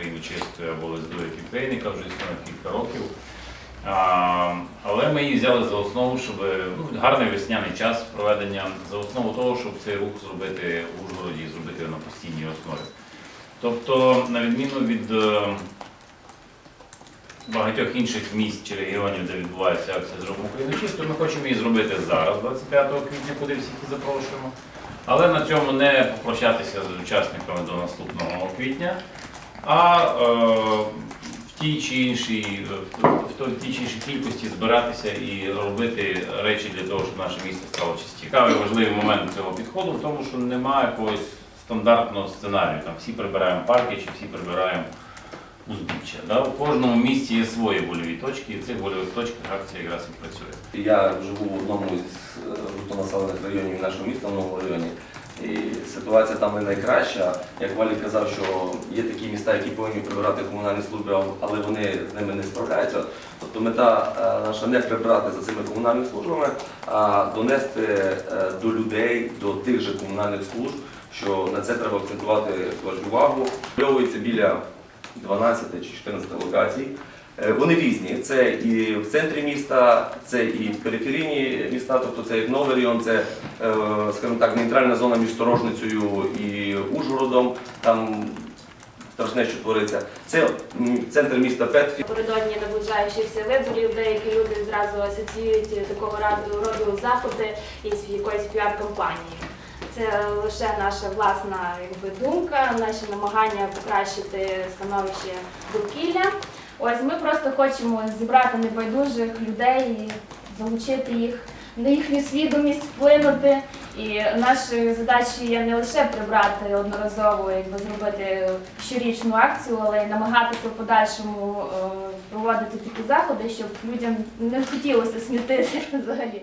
Україну чистою або Лиздою України, яка вже існує кілька років. А, але ми її взяли за основу, щоб ну, гарний весняний час проведення, за основу того, щоб цей рух зробити в Ужгороді і зробити на постійній основі. Тобто, на відміну від е, багатьох інших міст чи регіонів, де відбувається акція «Зробимо Україну чисто, ми хочемо її зробити зараз, 25 квітня, куди всіх і запрошуємо. Але на цьому не попрощатися з учасниками до наступного квітня, а е, в тій чи іншій, в, в тій чи іншій кількості збиратися і робити речі для того, щоб наше місто стало чистим. Цікавий важливий момент цього підходу в тому, що немає якогось стандартного сценарію. Там всі прибираємо парки чи всі прибираємо узбіччя. Да? У кожному місті є свої больові точки, і в цих больових точках акція якраз і працює. Я живу в одному із е, густонаселених районів нашого міста, в новому районі. І ситуація там не найкраща. Як Валій казав, що є такі міста, які повинні прибирати комунальні служби, але вони з ними не справляються. Тобто мета е, наша не прибирати за цими комунальними службами, а донести е, до людей, до тих же комунальних служб, що на це треба акцентувати увагу. Виявляється біля 12 чи 14 локацій. Е, Вони різні. Це і в центрі міста, це і в периферійні міста, тобто це і новий район, це, е, скажімо так, нейтральна зона між Сторожницею і Ужгородом. Там страшне, що твориться. Це центр міста Петрі. Напередодні наближаючихся виборів, деякі люди зразу асоціюють такого роду заходи із якоюсь піар-кампанією. Це лише наша власна якби, думка, наші намагання покращити становище довкілля. Ось ми просто хочемо зібрати небайдужих людей і залучити їх на їхню свідомість, вплинути. І нашою задачею є не лише прибрати одноразово, якби зробити щорічну акцію, але й намагатися в подальшому е, проводити такі заходи, щоб людям не хотілося смітити взагалі.